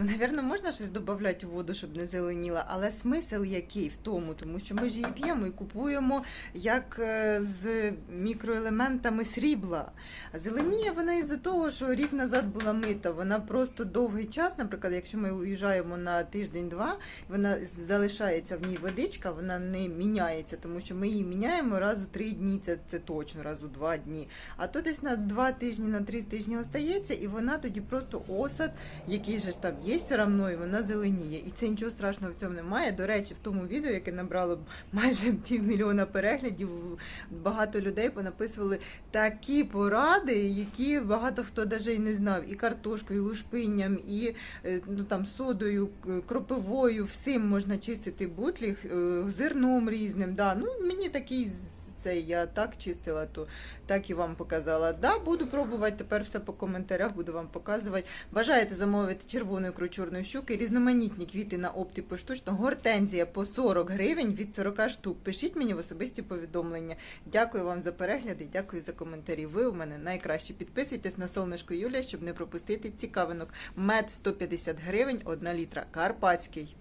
Ну, навірно, можна щось додати у воду, щоб не зеленіла, але смисл який в тому, тому що ми ж її п'ємо і купуємо як е, з мікроелементами срібла. А зеленіє вона із-за того, що рік назад була мита. Вона просто довгий час, наприклад, якщо ми уїжджаємо на тиждень-два, вона залишається в ній водичка, вона не міняється, тому що ми її міняємо раз у три дні, це, це точно, раз у два дні. А то десь на два тижні, на три тижні остається, і вона тоді просто осад, який же ж там є все одно, і вона зеленіє. І це нічого страшного в цьому немає. До речі, в тому відео, яке набрало майже півмільйона переглядів, багато людей понаписували такі поради, які багато хто навіть і не знав. І картошкою, і лушпинням, і е, ну, там, содою, кропивою, всім можна чистити бутлі, е, зерном різним. Да. Ну, мені такий цей я так чистила, то так і вам показала. Да, буду пробувати тепер все по коментарях, буду вам показувати. Бажаєте замовити червоної кручурної щуки, різноманітні квіти на опті поштучно, гортензія по 40 гривень від 40 штук. Пишіть мені в особисті повідомлення. Дякую вам за перегляди, дякую за коментарі. Ви у мене найкращі. Підписуйтесь на сонечко Юлія, щоб не пропустити цікавинок. Мед 150 гривень, 1 літра. Карпатський.